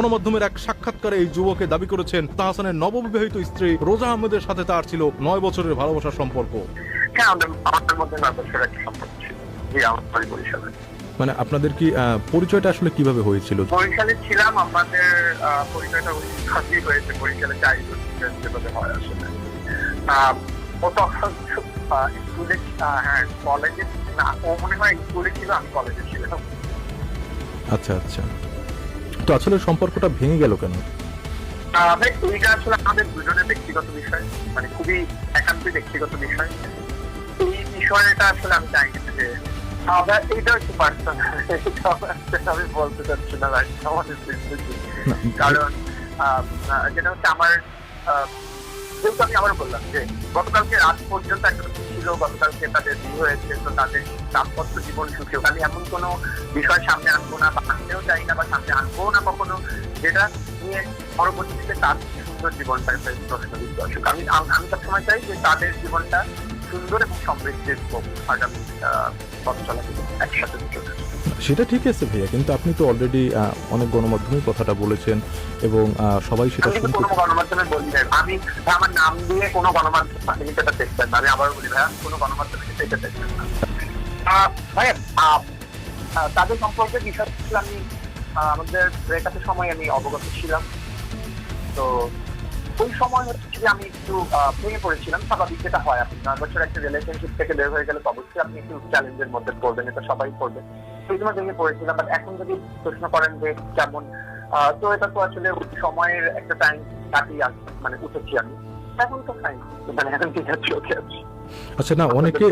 গণমাধ্যমের এক সাক্ষাৎকারে এই যুবকে দাবি করেছেন তাহসানের নববিবাহিত স্ত্রী রোজা আহমেদের সাথে তার ছিল নয় বছরের ভালোবাসার সম্পর্ক। হ্যাঁ মানে আপনাদের কি পরিচয়টা আসলে কীভাবে হয়েছিল? বরিশালে ছিলাম আমাদের পরিচয়টা ওই কাজই হয়েছে। বরিশালে যেভাবে হয় আসলে। ও তখন স্কুলে হ্যাঁ কলেজে না ও মনে হয় স্কুলে ছিল আমি কলেজে ছিলাম। আচ্ছা আচ্ছা। তো আসলে সম্পর্কটা ভেঙে গেল কেন? ভাই, এইটা আসলে আমাদের দুজনের ব্যক্তিগত বিষয় মানে খুবই একান্তই ব্যক্তিগত বিষয় এই বিষয়টা আসলে আমি চাই যে এটা একটু পার্সোনাল আমি বলতে চাচ্ছি না কারণ যেটা হচ্ছে আমার আমি বললাম যে গতকালকে পর্যন্ত একটা ছিল, গতকালকে তাদের বিয়ে হয়েছে, তো তাদের দাম্পত্য জীবন সুখেও আমি এমন কোনো বিষয় সামনে আনব না, বা আনতেও চাই না, বা সামনে আনব না কখনো, যেটা নিয়ে পরবর্তীতে তার সুন্দর জীবনটা আসুক আমি, আম- সবসময় চাই যে তাদের জীবনটা সুন্দর এবং সমৃদ্ধির হোক আগামী পথ চলা একসাথে সেটা ঠিক আছে ভাইয়া কিন্তু আপনি তো অলরেডি অনেক গণমাধ্যমে কথাটা বলেছেন এবং সবাই সেটা শুনতে গণমাধ্যমে বলি আমি আমার নাম দিয়ে কোনো গণমাধ্যম সেটা দেখবেন না? আমি আবারও বলি ভাইয়া কোনো গণমাধ্যমে এটা দেখবেন না? ভাইয়া তাদের সম্পর্কে বিষয় আমি আমাদের ব্রেকআপের সময় আমি অবগত ছিলাম। তো ওই সময় হচ্ছে যে আমি একটু ভেঙে পড়েছিলাম। স্বাভাবিক যেটা হয় আপনি নয় বছর একটা রিলেশনশিপ থেকে বের হয়ে গেলে অবশ্যই আপনি একটু চ্যালেঞ্জের মধ্যে পড়বেন এটা সবাই পড়বে জন্য ভেঙে পড়েছিলাম বাট এখন যদি প্রশ্ন করেন যে কেমন তো এটা তো আসলে সময়ের একটা টাইম কাটিয়ে মানে উঠেছি আমি। এখন তো ফাইন মানে এখন ঠিক আছে ওকে আছে। আচ্ছা না অনেকে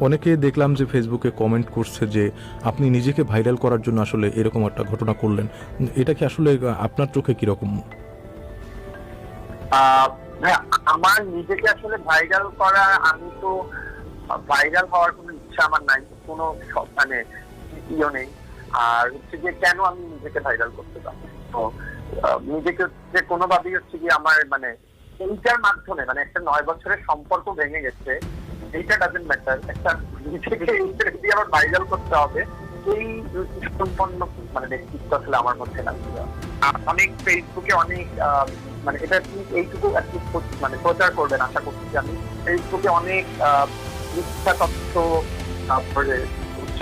অনেকে দেখলাম যে ফেসবুকে কমেন্ট করছে যে আপনি নিজেকে ভাইরাল করার জন্য আসলে এরকম একটা ঘটনা করলেন। এটা কি আসলে আপনার চোখে কীরকম? আহ, হ্যাঁ, আমার নিজেকে আসলে ভাইরাল করা আমি তো ভাইরাল হওয়ার কোনো ইচ্ছা আমার নাই। কোনো মানে ইয়ে নেই। আর হচ্ছে যে কেন আমি নিজেকে ভাইরাল করতে পারব তো নিজেকে যে কোনোভাবেই হচ্ছে কি আমার মানে এইটার মাধ্যমে মানে একটা নয় বছরের সম্পর্ক ভেঙে গেছে, এইটা ডাজেন্ট ম্যাটার একটা নিজেকে যদি আমার ভাইরাল করতে হবে, এই সম্পন্ন মানে ব্যক্তিত্ব আসলে আমার মধ্যে না অনেক ফেসবুকে অনেক মানে এটা এইটুকু মানে প্রচার করবেন, আশা করছি আমি। ফেসবুকে অনেক মিথ্যা তথ্য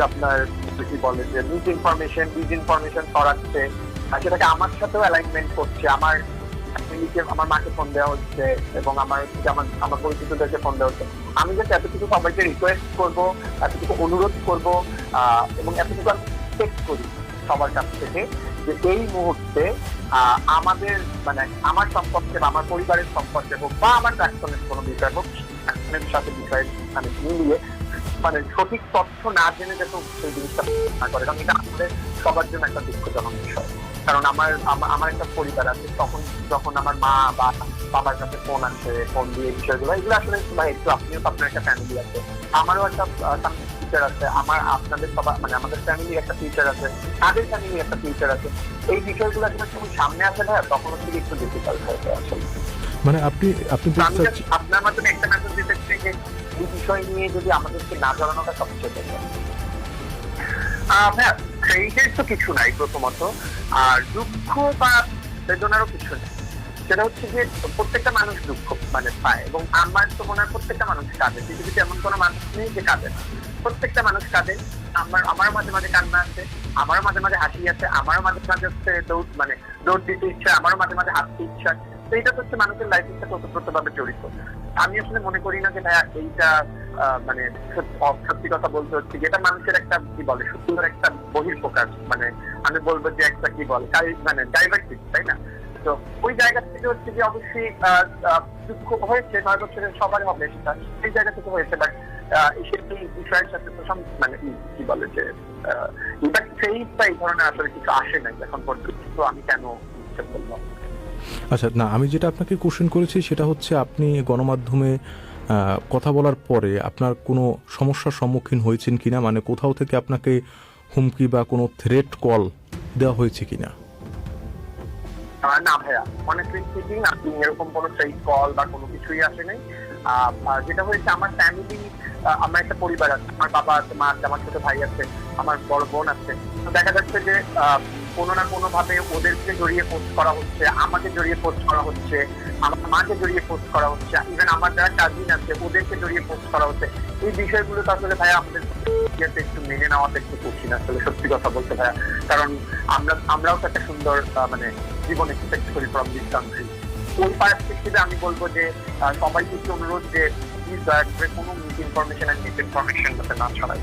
হচ্ছে আপনার কি বলে যে মিস ইনফরমেশন ডিস ইনফরমেশন ছড়াচ্ছে, আর সেটাকে আমার সাথেও অ্যালাইনমেন্ট করছে। আমার ফ্যামিলিকে আমার মাকে ফোন দেওয়া হচ্ছে এবং আমার আমার আমার পরিচিতদেরকে ফোন দেওয়া হচ্ছে। আমি জাস্ট এতটুকু সবাইকে রিকোয়েস্ট করব, এতটুকু অনুরোধ করব এবং এতটুকু আমি এক্সপেক্ট করি সবার কাছ থেকে যে এই মুহূর্তে আমাদের মানে আমার সম্পর্কে বা আমার পরিবারের সম্পর্কে হোক বা আমার প্রাক্তনের কোনো বিষয় হোক প্রাক্তনের সাথে বিষয় মানে মিলিয়ে মানে সঠিক তথ্য না জেনে যাতে সেই জিনিসটা না করে কারণ এটা আমাদের সবার জন্য একটা দুঃখজনক বিষয়। কারণ আমার আমার একটা পরিবার আছে তখন যখন আমার মা বা বাবার কাছে ফোন আসে ফোন দিয়ে বিষয়গুলো এগুলো আসলে ভাই একটু আপনিও আপনার একটা ফ্যামিলি আছে। আমারও একটা ফিউচার আছে আমার আপনাদের সবার মানে আমাদের ফ্যামিলির একটা ফিউচার আছে তাদের ফ্যামিলির একটা ফিউচার আছে। এই বিষয়গুলো যখন যখন সামনে আসে ভাই তখন হচ্ছে একটু ডিফিকাল্ট হয়ে যায় আসলে। মানে আপনি আপনি আপনার মাধ্যমে একটা মেসেজ দিতে চাই যে এই বিষয় নিয়ে যদি আমাদেরকে না জানানোটা সবচেয়ে হ্যাঁ সেইটার তো কিছু নাই প্রথমত। আর দুঃখ বা বেদনারও কিছু নেই। সেটা হচ্ছে যে প্রত্যেকটা মানুষ দুঃখ মানে পায় এবং আমার তো মনে হয় প্রত্যেকটা মানুষ কাঁদে। পৃথিবীতে এমন কোনো মানুষ নেই যে কাঁদে না। প্রত্যেকটা মানুষ কাঁদে। আমার, আমারও মাঝে মাঝে কান্না আছে, আমারও মাঝে মাঝে হাসি আছে, আমারও মাঝে মাঝে হচ্ছে দৌড় মানে দৌড় দিতে ইচ্ছা আমারও মাঝে মাঝে হাসতে ইচ্ছা তো এটা হচ্ছে মানুষের লাইফের সাথে ওতপ্রোতভাবে জড়িত। আমি আসলে মনে করি না যে ভাইয়া এইটা আহ, মানে সত্যি- কথা বলতে হচ্ছে যে এটা মানুষের একটা কি বলে সুন্দর একটা বহির প্রকাশ মানে আমি বলব যে একটা কি বলে মানে ডাইভার্সিটি তাই না? তো ওই জায়গা থেকে হচ্ছে যে অবশ্যই দুঃখ হয়েছে নয় সবার হবে সেটা সেই জায়গা থেকে হয়েছে বাট সেই বিষয়ের সাথে মানে কি- বলে যে ইনফ্যাক্ট সেই এই ধরনের আসলে কিছু আসে নাই এখন পর্যন্ত। আমি কেন বললাম আচ্ছা না, আমি যেটা আপনাকে কোশ্চেন করেছি সেটা হচ্ছে আপনি গণমাধ্যমে কথা বলার পরে আপনার কোনো সমস্যার সম্মুখীন হয়েছেন কি না মানে কোথাও থেকে আপনাকে হুমকি বা কোনো থ্রেট কল দেওয়া হয়েছে কি না ভাইয়া। অনেস্টলি স্পিকিং এরকম কোনো সেই কল বা কোনো কিছুই আসে নাই যেটা হয়েছে, আমার ফ্যামিলি আমার একটা পরিবার আছে, আমার বাবা আছে, মা আছে, আমার ছোট ভাই আছে, আমার বড় বোন আছে। তো দেখা যাচ্ছে যে কোনো না কোনো ভাবে ওদেরকে জড়িয়ে পোস্ট করা হচ্ছে, আমাকে জড়িয়ে পোস্ট করা হচ্ছে, আমার মাকে জড়িয়ে পোস্ট করা হচ্ছে ইভেন আমার যারা কাজিন আছে, ওদেরকে জড়িয়ে পোস্ট করা হচ্ছে। এই বিষয়গুলো তো আসলে ভাইয়া আমাদের একটু মেনে নেওয়াটা একটু কঠিন আসলে, সত্যি কথা বলতে ভাইয়া। কারণ আমরা, আমরাও তো একটা সুন্দর মানে জীবন এক্সপেক্ট করি ফ্রম দিস কান্ট্রি পার্সপেক্টিভে আমি বলব যে সবাইকে অনুরোধ যে প্লিজ দয়া করে কোনো misinformation and misinformation যাতে না ছড়ায়।